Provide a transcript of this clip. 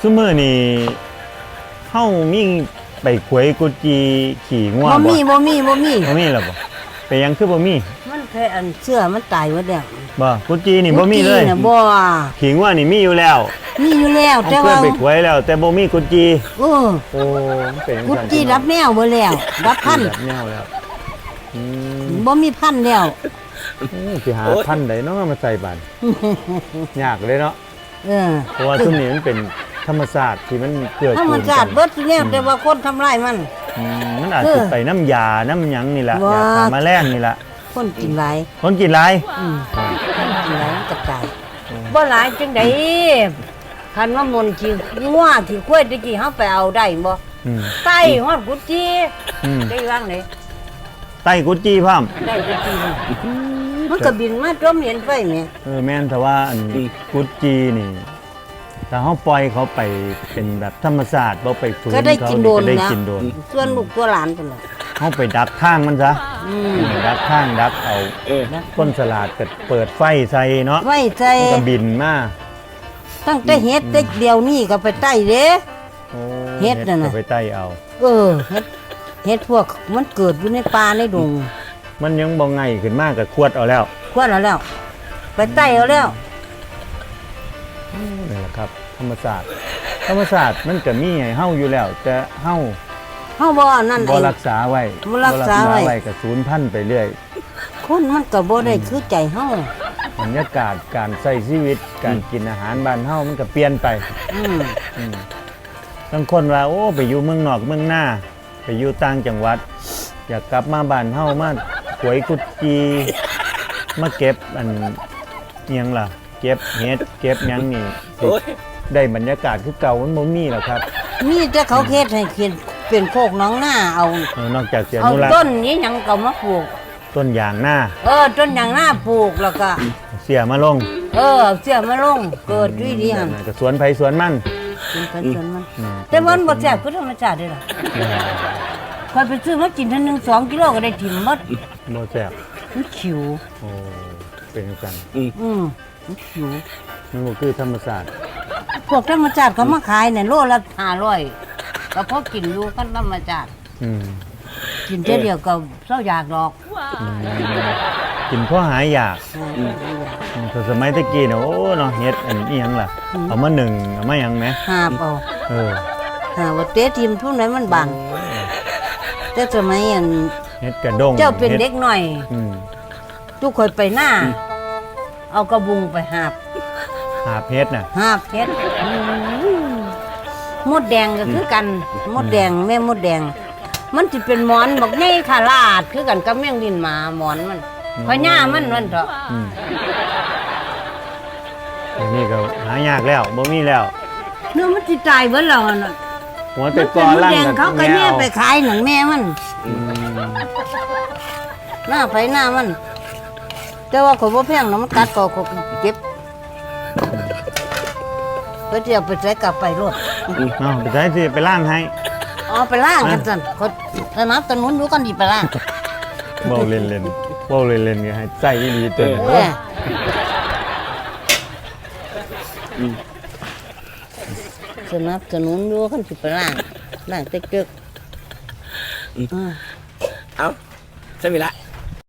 ซุมื้อนี่เฮามีไปขวยกุจีขี่ง่วบ่งบ่มีบ่มีบ่มีบ่มีแล้วบ่ไปยังคือบ่มีมันแค่อันเสื้อมันตายหมดแล้วบ่กุจีนี่บ่มีเลยกุฏิน่ะบ่ขี่ง่วงนี่มีอยู่แล้ว มีอยู่แล้วเอาแต่เพื่อว่าไปขวยแล้ว แต่บ่มีกุจีเออโอ้มันเป็นจังกุซั่นจีรับแนวบ่แล้วรับพันรับแนวแล้วอืมบ่มีพันแล้วโอ้สิหาพันธุ์ใดเนาะมาใส่บานยากเลยเนาะเออเพราะว่าซุมนี้มันเป็น ธรรมชาติที่มันเกิดธรรมขึ้นชาติเบิดทุกแนวแต่ว่าคนทำลายมัน อืมมันอาจเอจะอไปน้ำยา น้ำหยังนี่แหละว่ายาฆ่าแมลงนี่แหละคนกินหลายคนกินไรอืมคนกินหลายมันกระจายบ่หลายจังได๋คันว่ามนต์ที่งัวที่กล้วยตะกี้เฮาไปเอาได้บ่อืม ไต้ฮอดกุจีอืม ได้ว่างไหนไต้กุจีพร้อมได้กุจีมันมันก็บินมาจมเห็นไฟแหม่เออแม่นแต่ว่าอันกุจีนี่ ถ้าเขาปล่อยเขาไปเป็นแบบธรรมชาติบ่ไปฝืนก็ได้กินโดนเขาก็ได้นะ กินโดนส่วนลูกตัวหลานพุ่นล่ะเขาไปดักทางมันซะอืมดักทางดักเอาเออต้นสลาดก็เปิดไฟใส่เนาะไว้ใจมันก็บินมาตั้งแต่เฮ็ดแต่เดียวนี้ก็ไปใต้เด้ โอ้เฮ็ดน่ะนะ ก็ไปไต้เอา เออเฮ็ดเฮ็ดพวกมันเกิดอยู่ในป่าในดงมันยังบ่ไงขึ้นมากกับควดเอาแล้ว ควรเอาแล้ว ไปใต้เอาแล้ว นี่แหละครับ ธรรมศาสตร์ ธรรมศาสตร์มันก็มีให้เฮาอยู่แล้ว แต่เฮาเฮาบ่อันนั่นบ่เองรักษาไว้บ่รักษาไว้ก็สูญพันธุ์ไปเรื่อย คนมันก็บ่ได้คือใจเฮาบรรยากาศการใช้ชีวิตการกินอาหารบ้านเฮามันก็เปลี่ยนไปอืมอืมบางคนว่าโอ้ไปอยู่เมืองนอกเมืองหน้า ไปอยู่ต่างจังหวัด อยากกลับมาบ้านเฮามาหวยกุดจีมาเก็บอันอิหยังล่ะ เก็บเห็ดเก็บหยังนี่โอ้ย ได้บรรยากาศคือเก่ามันบ่มีแล้วครับมีแต่เขาเฮ็ดให้เขียนเป็นโคกหน้องหน้าเอา เออนอกจากจะอเอานุรักษ์ต้นนี้หยังก็มาปลูก ต้นยางหน้าเออ ต้นหยังหน้าปลูกแล้วก็ เสียมาลงเออเอาเสียมาลงเกิดด้วยดีหั่นก็สวนไผสวนมันกินกันจนมัน อืม แต่มันบ่แซ่บคือธรรมชาติเด้อล่ะคอยไปซื้อมากินเทันหนึงสองกิโลก็ได้ถิ่มหมดบ่แซ่บมันขิว โอ้เป็นจังอืม มันขิวมันบ่คือธรรมศาสตร์พวกธรรมชาติเขามาขายเนี่ยโลละห้าร้อยก็พอกินอยู่กันธรรมชาติอืมกินเท่าเดียวก็เศร้าอยากดอกอืมกินเพราะหายอยากอืมแต่สมัยตะกี้เนี่ยโอ้เนาะเฮ็ดอันอีหยังล่ะ เอามาหนึ่งเอามาหยังไหมหาบเอาเออหาว่าเตะทีมทุนไหนมันบางแต่สมัยอันเฮ็ดกระด้งเจ้าเป็นฮ็เด็กหน่อยอืมทุกคนไปหน้า เอากระบุงไปหาบหาบเฮ็ดน่ะ หาบเพชรมดแดงก็คือกันมดแดงแม่มดแดง มันจะเป็นหมอนบอกไงขาลาดคือกันกับแมงดินหมาหมอนมันพญามันมันเถอะอืมเดี๋ยวนี้ก็หายากแล้วบ่มีแล้วเนื้อมันสิตายเบิดแล้วน่ะหัวมัแต่นกเป็นอมดล่างแดงกับเขาก็แม่เนี่ยเอาไปขายหนังแม่มัน อืมหน้าไผหน้ามัน แต่ว่าคนบ่แพงนะมันกัดก็ก็เจ็บก็จะเอาไปใส่กลับไปรถเอาไปใช้สิไปล่างให้เอาไปล้างกันสั่นเขาสนับสนุนดูกันดีไปล้างเว้าเล่นๆเว้าเล่นๆก็ให้ใส่อีหลีตัวนี้เออสนับสนุนดูกันสิไปล้างล้างเต็กๆอ่าเอาใช่ไหมละ